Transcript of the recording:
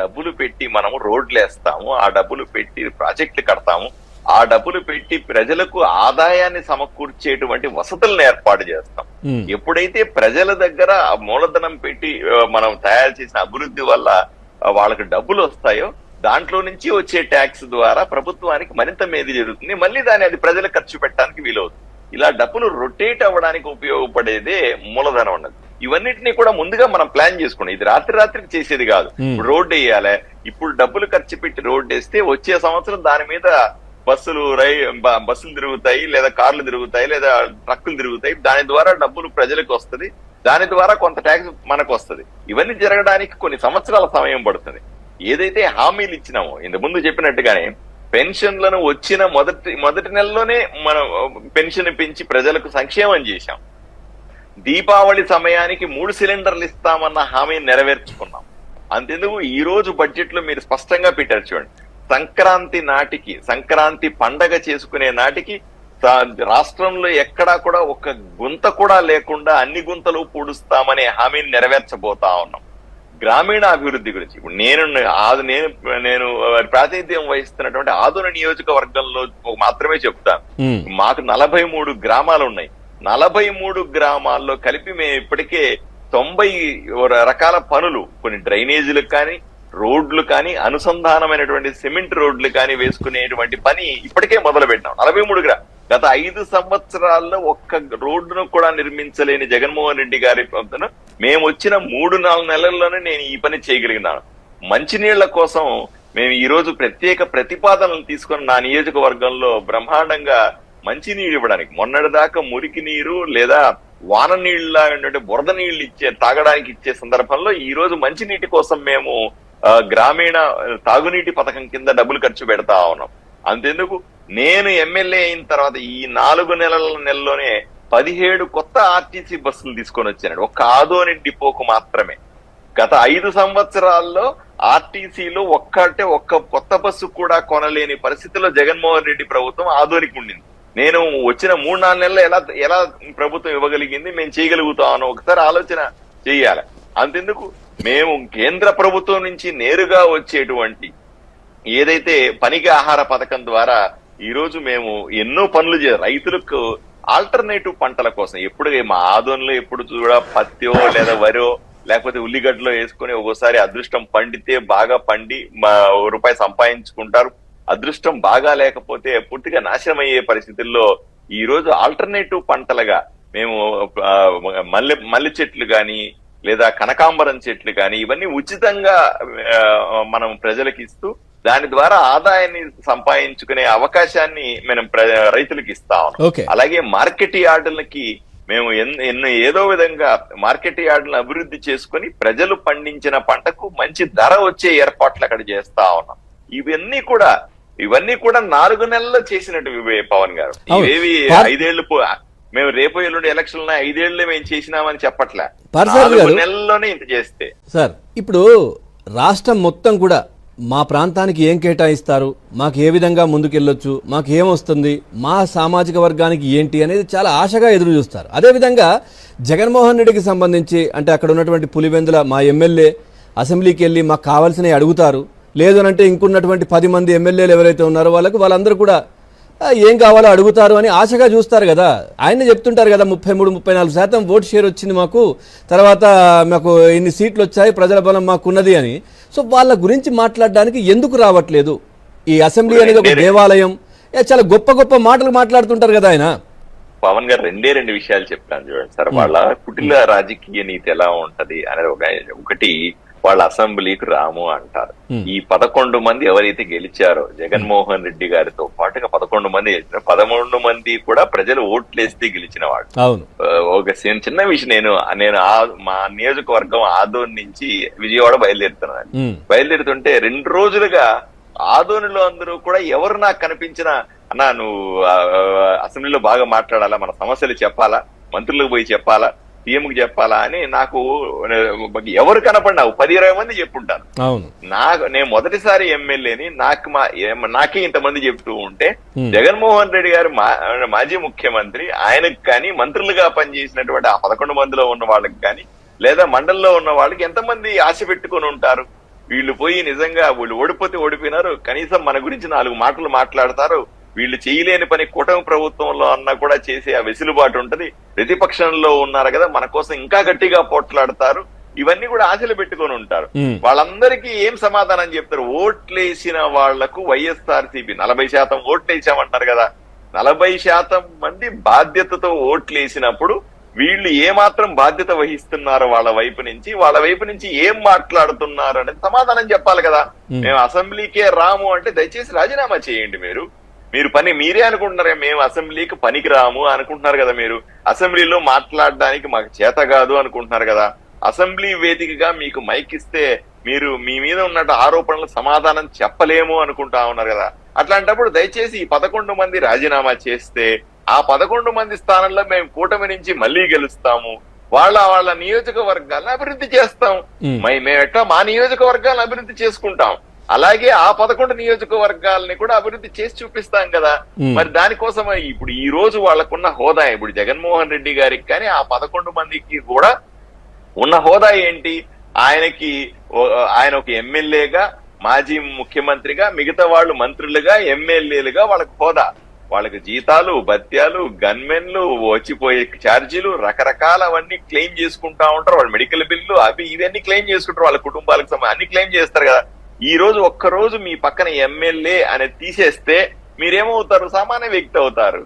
డబ్బులు పెట్టి మనము రోడ్లు వేస్తాము ఆ డబ్బులు పెట్టి ప్రాజెక్టులు కడతాము ఆ డబ్బులు పెట్టి ప్రజలకు ఆదాయాన్ని సమకూర్చేటువంటి వసతులను ఏర్పాటు చేస్తాం. ఎప్పుడైతే ప్రజల దగ్గర మూలధనం పెట్టి మనం తయారు చేసిన అభివృద్ధి వల్ల వాళ్ళకి డబ్బులు వస్తాయో దాంట్లో నుంచి వచ్చే ట్యాక్స్ ద్వారా ప్రభుత్వానికి మరింత మేలు జరుగుతుంది. మళ్ళీ దాన్ని అది ప్రజలకు ఖర్చు పెట్టడానికి వీలవుతుంది. ఇలా డబ్బులు రొటేట్ అవ్వడానికి ఉపయోగపడేదే మూలధనం ఉన్నది ఇవన్నిటిని కూడా ముందుగా మనం ప్లాన్ చేసుకున్నాం. ఇది రాత్రి రాత్రికి చేసేది కాదు. ఇప్పుడు రోడ్డు వేయాలి. ఇప్పుడు డబ్బులు ఖర్చు పెట్టి రోడ్డు వేస్తే వచ్చే సంవత్సరం దాని మీద బస్సులు రై బస్సులు తిరుగుతాయి లేదా కార్లు తిరుగుతాయి లేదా ట్రక్కులు తిరుగుతాయి. దాని ద్వారా డబ్బులు ప్రజలకు వస్తది. దాని ద్వారా కొంత ట్యాక్స్ మనకు వస్తది. ఇవన్నీ జరగడానికి కొన్ని సంవత్సరాల సమయం పడుతుంది. ఏదైతే హామీలు ఇచ్చినామో ఇంత ముందు చెప్పినట్టుగానే పెన్షన్లను వచ్చిన మొదటి మొదటి నెలలోనే మనం పెన్షన్ పెంచి ప్రజలకు సంక్షేమం చేశాం. దీపావళి సమయానికి మూడు సిలిండర్లు ఇస్తామన్న హామీని నెరవేర్చుకున్నాం. అంతెందుకు? ఈ రోజు బడ్జెట్లో మీరు స్పష్టంగా పెట్టారు చూడండి. సంక్రాంతి నాటికి సంక్రాంతి పండగ చేసుకునే నాటికి రాష్ట్రంలో ఎక్కడా కూడా ఒక గుంత కూడా లేకుండా అన్ని గుంతలు పూడుస్తామనే హామీని నెరవేర్చబోతా ఉన్నాం. గ్రామీణ అభివృద్ధి గురించి. ఇప్పుడు నేను ఆదు నేను నేను ప్రాతినిధ్యం వహిస్తున్నటువంటి ఆదున నియోజకవర్గంలో మాత్రమే చెప్తాను. మాకు నలభై మూడు గ్రామాలు ఉన్నాయి. నలభై మూడు గ్రామాల్లో కలిపి మేము ఇప్పటికే తొంభై రకాల పనులు కొన్ని డ్రైనేజీలకు కానీ రోడ్లు కానీ అనుసంధానమైనటువంటి సిమెంట్ రోడ్లు కానీ వేసుకునేటువంటి పని ఇప్పటికే మొదలు పెట్టినాం నలభై మూడు గ్రా గత ఐదు సంవత్సరాల్లో ఒక్క రోడ్డును కూడా నిర్మించలేని జగన్మోహన్ రెడ్డి గారి మేము వచ్చిన మూడు నాలుగు నెలల్లోనే నేను ఈ పని చేయగలిగినాను. మంచినీళ్ళ కోసం మేము ఈ రోజు ప్రత్యేక ప్రతిపాదనలు తీసుకొని నా నియోజకవర్గంలో బ్రహ్మాండంగా మంచినీరు ఇవ్వడానికి. మొన్నటిదాకా మురికి నీరు లేదా వాన నీళ్ళ బురద నీళ్ళు ఇచ్చే తాగడానికి ఇచ్చే సందర్భంలో ఈ రోజు మంచినీటి కోసం మేము గ్రామీణ తాగునీటి పథకం కింద డబ్బులు ఖర్చు పెడతా ఉన్నాం. అంతెందుకు? నేను ఎమ్మెల్యే అయిన తర్వాత ఈ నాలుగు నెలల నెలలోనే పదిహేడు కొత్త ఆర్టీసీ బస్సులు తీసుకొని వచ్చానండి. ఒక్క ఆదోని డిపోకు మాత్రమే. గత ఐదు సంవత్సరాల్లో ఆర్టీసీలో ఒక్కటే ఒక్క కొత్త బస్సు కూడా కొనలేని పరిస్థితిలో జగన్మోహన్ రెడ్డి ప్రభుత్వం ఆధోనికి ఉండింది. నేను వచ్చిన మూడు నాలుగు నెలలు ఎలా ఎలా ప్రభుత్వం ఇవ్వగలిగింది మేము చేయగలుగుతామని ఒకసారి ఆలోచన చేయాలి. అంతెందుకు? మేము కేంద్ర ప్రభుత్వం నుంచి నేరుగా వచ్చేటువంటి ఏదైతే పనికి ఆహార పథకం ద్వారా ఈ రోజు మేము ఎన్నో పనులు చే రైతులకు ఆల్టర్నేటివ్ పంటల కోసం ఎప్పుడు మా ఆదోన్లో ఎప్పుడు చూడ పత్తియో లేదా వరో లేకపోతే ఉల్లిగడ్డలో వేసుకొని ఒక్కోసారి అదృష్టం పండితే బాగా పండి మా ఓ రూపాయి సంపాదించుకుంటారు. అదృష్టం బాగా లేకపోతే పూర్తిగా నాశనం అయ్యే పరిస్థితుల్లో ఈ రోజు ఆల్టర్నేటివ్ పంటలుగా మేము మల్లె మల్లె చెట్లు గాని లేదా కనకాంబరం చెట్లు కానీ ఇవన్నీ ఉచితంగా మనం ప్రజలకు ఇస్తూ దాని ద్వారా ఆదాయాన్ని సంపాదించుకునే అవకాశాన్ని మనం రైతులకు ఇస్తా ఉన్నాం. అలాగే మార్కెట్ యార్డులకి మేము ఎన్- ఎన్నో ఏదో విధంగా మార్కెట్ యార్డులను అభివృద్ధి చేసుకొని ప్రజలు పండించిన పంటకు మంచి ధర వచ్చే ఏర్పాట్లు అక్కడ చేస్తా ఉన్నాం. ఇవన్నీ కూడా ఇవన్నీ కూడా నాలుగు నెలల్లో చేసినట్టు పవన్ గారు. ఇవేవి ఐదేళ్ళు మేము రేపు ఎల్లుండి ఎలక్షన్ ఉన్నాయి ఐదేళ్ళే మేము చేసినామని చెప్పట్లే. నాలుగు నెలల్లోనే ఇంత చేస్తే. సార్ ఇప్పుడు రాష్ట్రం మొత్తం కూడా మా ప్రాంతానికి ఏం కేటాయిస్తారు? మాకు ఏ విధంగా ముందుకెళ్ళొచ్చు? మాకు ఏమొస్తుంది మా సామాజిక వర్గానికి ఏంటి అనేది చాలా ఆశగా ఎదురు చూస్తారు. అదేవిధంగా జగన్మోహన్ రెడ్డికి సంబంధించి అంటే అక్కడ ఉన్నటువంటి పులివెందుల మా ఎమ్మెల్యే అసెంబ్లీకి వెళ్ళి మాకు కావాల్సినవి అడుగుతారు. లేదు అని అంటే ఇంకున్నటువంటి పది మంది ఎమ్మెల్యేలు ఎవరైతే ఉన్నారో వాళ్ళకు వాళ్ళందరూ కూడా ఏం కావాలో అడుగుతారు అని ఆశగా చూస్తారు కదా. ఆయన చెప్తుంటారు కదా ముప్పై మూడు ముప్పై నాలుగు శాతం ఓట్ షేర్ వచ్చింది మాకు తర్వాత మాకు ఇన్ని సీట్లు వచ్చాయి ప్రజల బలం మాకున్నది అని. సో వాళ్ళ గురించి మాట్లాడడానికి ఎందుకు రావట్లేదు? ఈ అసెంబ్లీ అనేది ఒక దేవాలయం. చాలా గొప్ప గొప్ప మాటలు మాట్లాడుతుంటారు కదా ఆయన. పవన్ గారు రెండే రెండు విషయాలు చెప్తాను చూడండి. సార్ వాళ్ళ కుటిల రాజకీయ నీతి ఎలా ఉంటది అనేది ఒక ఒకటి. వాళ్ళ అసెంబ్లీకి రాము అంటారు. ఈ పదకొండు మంది ఎవరైతే గెలిచారో జగన్మోహన్ రెడ్డి గారితో పాటుగా పదకొండు మంది గెలిచిన పదకొండు మంది కూడా ప్రజలు ఓట్లేస్తే గెలిచిన వాళ్ళు. ఒక చిన్న- చిన్న విషయం నేను నేను ఆ- మా నియోజకవర్గం ఆదోన్ నుంచి విజయవాడ బయలుదేరుతున్నాను. బయలుదేరుతుంటే రెండు రోజులుగా ఆదోనిలో అందరూ కూడా ఎవరు నాకు కనిపించినా అన్నా నువ్వు అసెంబ్లీలో బాగా మాట్లాడాలా? మన సమస్యలు చెప్పాలా? మంత్రులకు పోయి చెప్పాలా? సీఎం కి చెప్పాలా అని నాకు ఎవరు కనపడినా ఓ పది ఇరవై మంది చెప్పుంటాను అవును. నాకు నేను మొదటిసారి ఎమ్మెల్యేని నాకు మా నాకే ఇంతమంది చెప్తూ ఉంటే. జగన్మోహన్ రెడ్డి గారు మాజీ ముఖ్యమంత్రి ఆయనకు కానీ మంత్రులుగా పనిచేసినటువంటి ఆ పదకొండు మందిలో ఉన్న వాళ్ళకి కానీ లేదా మండలిలో ఉన్న వాళ్ళకి ఎంతమంది ఆశ పెట్టుకొని ఉంటారు? వీళ్ళు పోయి నిజంగా వీళ్ళు ఓడిపోతే ఓడిపోయినారు కనీసం మన గురించి నాలుగు మాటలు మాట్లాడతారు వీళ్ళు చేయలేని పని కూటమి ప్రభుత్వంలో అన్నా కూడా చేసే ఆ వెసులుబాటు ఉంటది. ప్రతిపక్షంలో ఉన్నారు కదా మన కోసం ఇంకా గట్టిగా పోట్లాడతారు. ఇవన్నీ కూడా ఆశలు పెట్టుకొని ఉంటారు. వాళ్ళందరికీ ఏం సమాధానం చెప్తారు? ఓట్లేసిన వాళ్ళకు వైఎస్ఆర్ సిపి నలభై శాతం ఓట్లేసామంటారు కదా. నలభై శాతం మంది బాధ్యతతో ఓట్లేసినప్పుడు వీళ్ళు ఏమాత్రం బాధ్యత వహిస్తున్నారో వాళ్ళ వైపు నుంచి వాళ్ళ వైపు నుంచి ఏం మాట్లాడుతున్నారు అనేది సమాధానం చెప్పాలి కదా. మేము అసెంబ్లీకే రాము అంటే దయచేసి రాజీనామా చేయండి మీరు. మీరు పని మీరే అనుకుంటున్నారే మేము అసెంబ్లీకి పనికి రాము అనుకుంటున్నారు కదా మీరు. అసెంబ్లీలో మాట్లాడడానికి మాకు చేత కాదు అనుకుంటున్నారు కదా. అసెంబ్లీ వేదికగా మీకు మైక్ ఇస్తే మీరు మీ మీద ఉన్నట్టు ఆరోపణలు సమాధానం చెప్పలేము అనుకుంటా ఉన్నారు కదా. అట్లాంటప్పుడు దయచేసి ఈ పదకొండు మంది రాజీనామా చేస్తే ఆ పదకొండు మంది స్థానంలో మేము కూటమి నుంచి మళ్ళీ గెలుస్తాము. వాళ్ళ వాళ్ళ నియోజకవర్గాలను అభివృద్ధి చేస్తాం. మ్మ్. ఎట్లా మా నియోజకవర్గాలను అభివృద్ధి చేసుకుంటాం. అలాగే ఆ పదకొండు నియోజకవర్గాలని కూడా అభివృద్ధి చేసి చూపిస్తాం కదా. మరి దానికోసం ఇప్పుడు ఈ రోజు వాళ్ళకున్న హోదా ఇప్పుడు జగన్మోహన్ రెడ్డి గారికి కానీ ఆ పదకొండు మందికి కూడా ఉన్న హోదా ఏంటి? ఆయనకి ఆయన ఒక ఎమ్మెల్యేగా మాజీ ముఖ్యమంత్రిగా మిగతా వాళ్ళు మంత్రులుగా ఎమ్మెల్యేలుగా వాళ్ళకి హోదా. వాళ్ళకి జీతాలు భత్యాలు గన్మెన్లు వచ్చిపోయే ఛార్జీలు రకరకాలవన్నీ క్లెయిమ్ చేసుకుంటా ఉంటారు. వాళ్ళ మెడికల్ బిల్లు అవి ఇవన్నీ క్లెయిమ్ చేసుకుంటారు. వాళ్ళ కుటుంబాలకు సంబంధించి అన్ని క్లెయిమ్ చేస్తారు కదా. ఈ రోజు ఒక్క రోజు మీ పక్కన ఎమ్మెల్యే అనేది తీసేస్తే మీరేమవుతారు? సామాన్య వ్యక్తి అవుతారు.